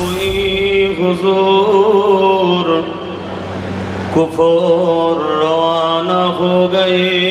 কই হুজুর কুফর রওয়ানা হো গয়ে।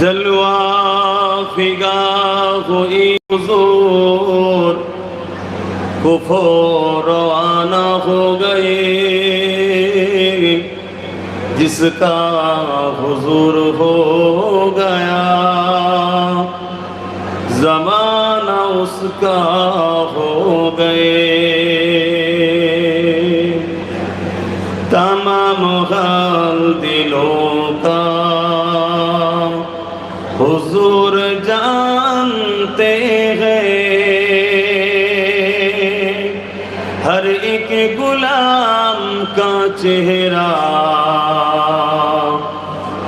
জলওয়া ফিগাহ ইজুর কুফর আনা হো গয়ে জিসকা হুজুর হো গয়া জমানা উসকা হো গয়ে তমাম হাল দিলো ایک غلام کا چہرہ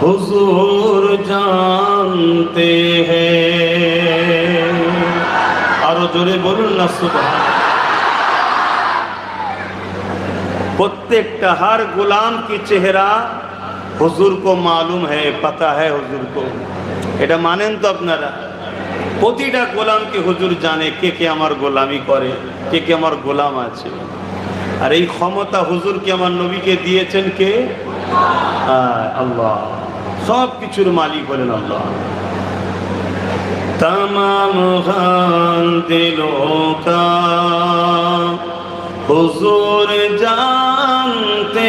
حضور جانتے ہیں اور জোরে বলুন না সুবহান প্রত্যেকটা হার গোলাম কি চেহারা হুজুর কো মালুম হ্যায় পাতা হ্যায় হুজুর কো এটা মানেন তো আপনারা প্রতিটা গোলামকে হুজুর জানে কে কে আমার গোলামি করে কে কে আমার গোলাম আছে আর এই ক্ষমতা হুজুর কে আমার নবীকে দিয়েছেন কে? আল্লাহ। সব কিছুর মালিক হলেন আল্লাহ। তমাম খান হুজুর জানতে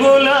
কা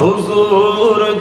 জানতে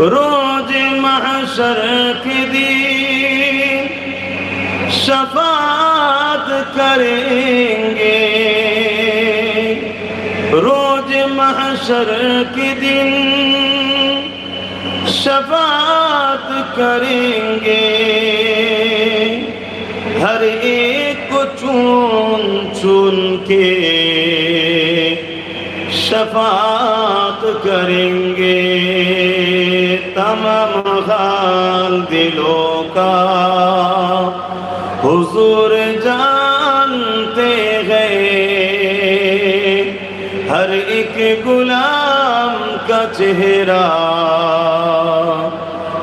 روز محشر کے دین شفاعت کریں گے۔ روز محشر کے دن شفاعت کریں گے۔ ہر ایک کو چون چن کے شفاعت در ایک غلام کا چہرہ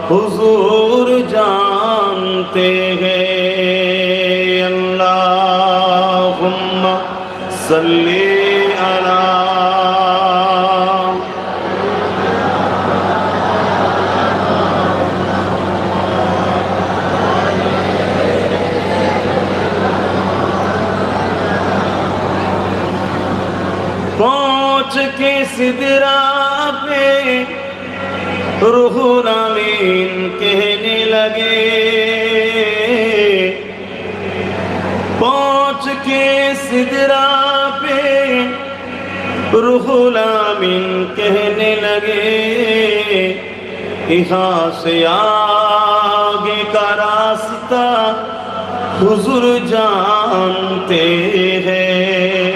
حضور جانتے ہیں اللہم صلی علی کے صدرہ پہ روح نامین کہنے لگے۔ پہنچ کے صدرہ پہ روح نامین کہنے لگے۔ یہاں سے آگے کا راستہ حضور جانتے ہیں۔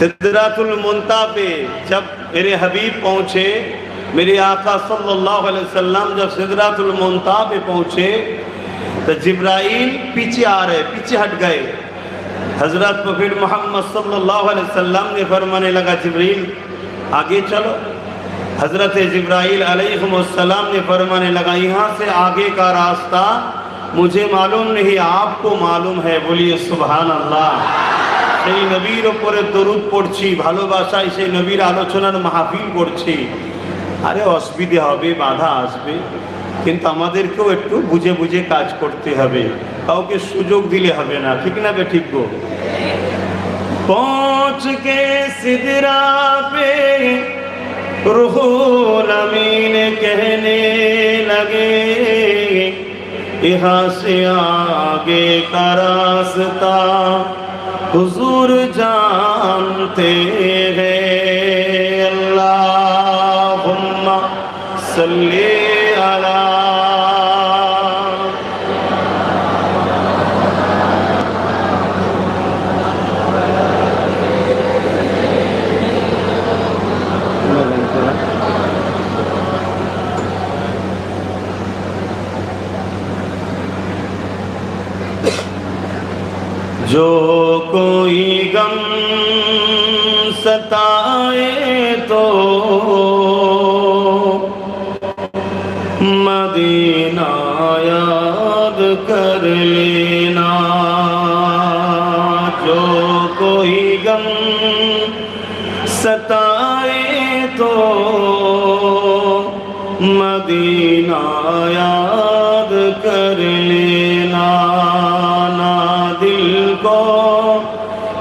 صدرات المنتا پہ جب میرے حبیب پہنچے، میرے آقا صلی اللہ علیہ وسلم جب صدرات المنتا پہ پہنچے، تو جبرائیل پیچھے آ رہے، پیچھے ہٹ گئے۔ حضرت پھر محمد صلی اللہ علیہ وسلم نے فرمانے لگا، جبرائیل آگے چلو۔ حضرت جبرائیل علیہ السلام نے فرمانے لگا، یہاں سے آگے کا راستہ مجھے معلوم نہیں، آپ کو معلوم ہے، بولیے سبحان اللہ۔ সেই নবীর ওপরে দরুদ পড়ছি, ভালোবাসায় সেই নবীর আলোচনার মাহফিল করছি। আরে অসুবিধে হবে, বাধা আসবে। কিন্তু আমাদেরকেও একটু বুঝে বুঝে কাজ করতে হবে। কাউকে সুযোগ দিলে হবে না, ঠিক না বে ঠিক গো? পৌঁছ কে সিদরা লাগে। ইহা সে আগে কারাস্তা হুজুর জানতে রে আল্লাহ সাল্লি جو کوئی غم ستائے تو مدینہ یاد کر لینا۔ جو کوئی غم ستائے تو مدینہ یاد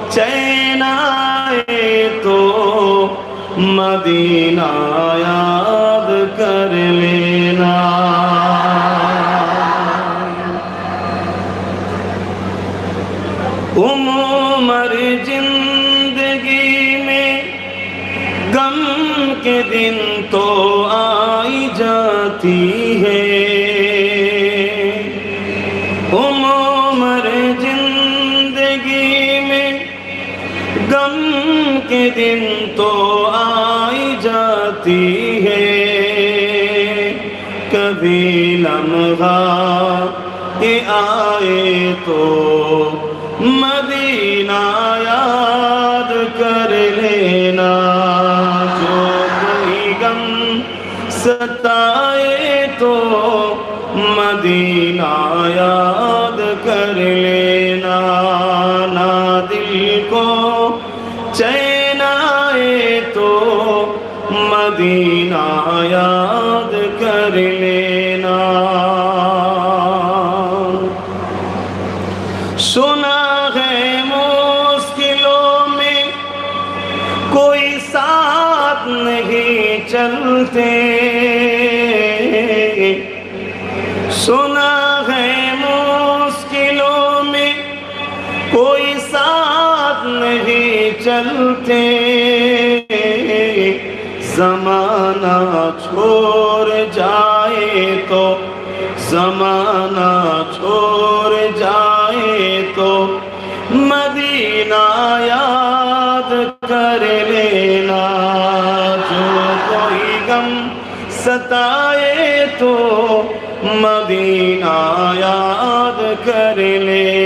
چین آئے تو مدینہ یاد کر لینا۔ عمر زندگی میں غم کے دن تو آئی جاتی ہے۔ غم کے دن تو آئی جاتی ہے۔ کبھی لمحہ کہ آئے تو مدینہ یاد کر لینا۔ جو کوئی غم ستائے چین آئے تو مدینہ یاد کر لینا۔ سنا ہے مشکلوں میں کوئی ساتھ نہیں چلتے۔ چلتے زمانہ چھوڑ جائے تو، زمانہ چھوڑ جائے تو، مدینہ یاد کر لینا، جو کوئی غم ستائے تو، مدینہ یاد کر لینا